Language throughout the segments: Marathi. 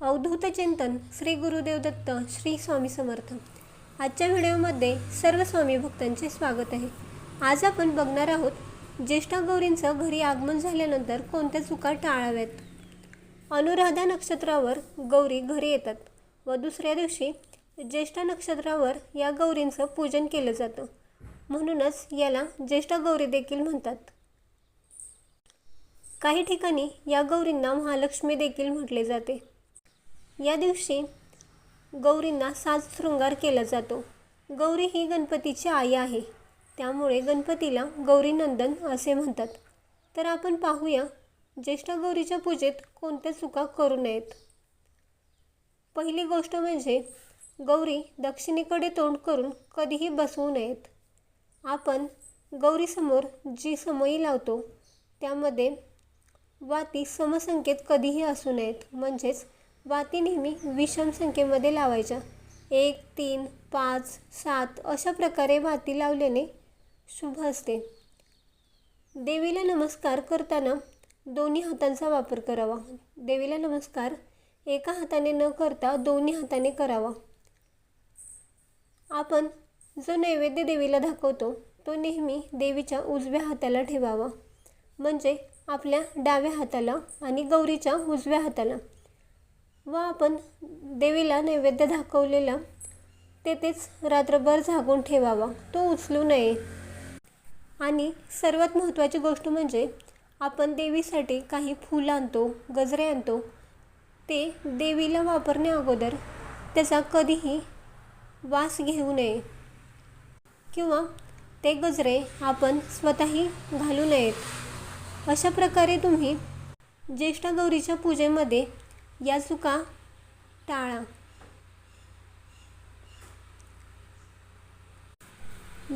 अवधूत चिंतन श्री गुरुदेव दत्त श्री स्वामी समर्थ. आजच्या व्हिडिओमध्ये सर्व स्वामी भक्तांचे स्वागत आहे. आज आपण बघणार आहोत ज्येष्ठा गौरींचं घरी आगमन झाल्यानंतर कोणत्या चुका टाळाव्यात? अनुराधा नक्षत्रावर गौरी घरी येतात व दुसऱ्या दिवशी ज्येष्ठा नक्षत्रावर या गौरींचं पूजन केलं जातं. म्हणूनच याला ज्येष्ठा गौरी देखील म्हणतात. काही ठिकाणी या गौरींना महालक्ष्मी देखील म्हटले जाते. या दिवशी गौरींना साज शृंगार केला जातो. गौरी ही गणपतीची आई आहे. त्यामुळे गणपतीला गौरीनंदन असे म्हणतात. तर आपण पाहूया ज्येष्ठ गौरीच्या पूजेत कोणत्या चुका करू नयेत. पहिली गोष्ट म्हणजे गौरी दक्षिणेकडे तोंड करून कधीही बसवू नयेत. आपण गौरीसमोर जी समयी लावतो त्यामध्ये वाती समसंख्येत कधीही असू नयेत. म्हणजेच वाती नेहमी विषम संख्येमध्ये लावायच्या. एक तीन पाच सात अशा प्रकारे वाती लावल्याने शुभ असते. देवीला नमस्कार करताना दोन्ही हातांचा वापर करावा. देवीला नमस्कार एका हाताने न करता दोन्ही हाताने करावा. आपण जो नैवेद्य देवीला दाखवतो तो नेहमी देवीच्या उजव्या हाताला ठेवावा. म्हणजे आपल्या डाव्या हाताला आणि गौरीच्या उजव्या हाताला. व आपण देवीला नैवेद्य दाखवलेला तेथेच रात्रभर झाकून ठेवावा. तो उचलू नये. आणि सर्वात महत्त्वाची गोष्ट म्हणजे आपण देवीसाठी काही फुलं आणतो गजरे आणतो ते देवीला वापरण्या अगोदर त्याचा कधीही वास घेऊ नये. किंवा ते गजरे आपण स्वतःही घालू नयेत. अशा प्रकारे तुम्ही ज्येष्ठा गौरीच्या पूजेमध्ये या चुका टाळा.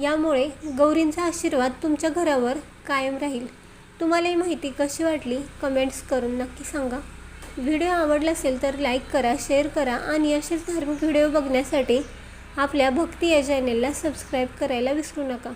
यामुळे गौरींचा आशीर्वाद तुमच्या घरावर कायम राहील. तुम्हाला ही माहिती कशी वाटली कमेंट्स करून नक्की सांगा. व्हिडिओ आवडला असेल तर लाईक करा शेअर करा आणि असेच धार्मिक व्हिडिओ बघण्यासाठी आपल्या भक्ती या चॅनेलला सबस्क्राईब करायला विसरू नका.